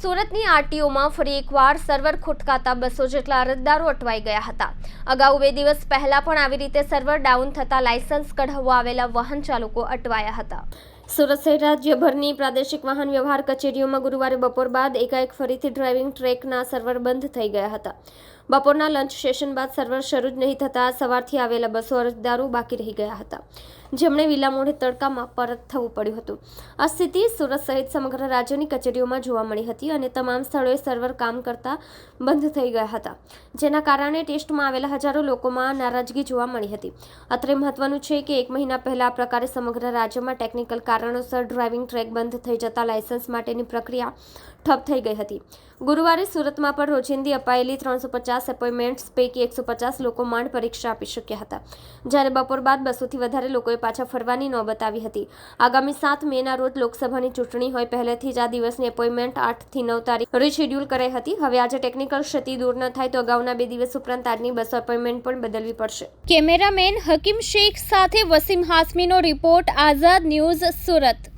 સુરતની આરટીઓમાં ફરી એકવાર સર્વર ખોટકાતા બસો જેટલા અરજદારો અટવાઈ ગયા હતા. અગાઉ બે દિવસ પહેલા પણ આવી રીતે સર્વર ડાઉન થતા લાયસન્સ કઢાવવા આવેલા વાહન ચાલકો અટવાયા હતા. સુરત સહિત રાજ્યભરની પ્રાદેશિક વાહન વ્યવહાર કચેરીઓમાં ગુરુવારે બપોર બાદ એકાએક ફરીથી ડ્રાઇવિંગ ટ્રેકના સર્વર બંધ થઈ ગયા હતા. બપોરના લંચ સેશન બાદ સર્વર શરૂ જ નહીં થતા સવારથી આવેલા બસો અરજદારો બાકી રહી ગયા હતા. જેમણે વિલા તડકામાં પરત થવું પડ્યું હતું. આ સ્થિતિ સુરત સહિત સમગ્ર રાજ્યની કચેરીઓમાં જોવા મળી હતી અને તમામ સ્થળોએ સર્વર કામ કરતા બંધ થઈ ગયા હતા. જેના કારણે ટેસ્ટમાં આવેલા હજારો લોકોમાં નારાજગી જોવા મળી હતી. અત્રે મહત્વનું છે કે એક મહિના પહેલા આ પ્રકારે સમગ્ર રાજ્યમાં ટેકનિકલ કારણોસર ડ્રાઇવિંગ ટ્રેક બંધ થઈ જતા લાયસન્સ માટેની પ્રક્રિયા ઠપ થઈ ગઈ હતી. ગુરુવારે સુરતમાં પણ રોજિંદી અપાયેલી ત્રણસો પચાસ એપોઇન્ટમેન્ટ્સ પૈકી એકસો પચાસ લોકો માંડ પરીક્ષા આપી શક્યા હતા. જ્યારે બપોર બાદ બસોથી વધારે લોકોએ પાછા ફરવાની નોબત આવી હતી. આગામી સાત મેના રોજ લોકસભાની ચૂંટણી હોય પહેલેથી જ આ દિવસની એપોઇન્ટમેન્ટ આઠથી નવ તારીખ રીશેડ્યુલ કરાઈ હતી. હવે આજે ટેકનિકલ ક્ષતિ દૂર ન થાય તો અગાઉના બે દિવસ ઉપરાંત આજની બસ એપોઇન્ટમેન્ટ પણ બદલવી પડશે. કેમેરામેન હકીમ શેખ સાથે વસીમ હાસમીનો રિપોર્ટ, આઝાદ ન્યૂઝ સુરત.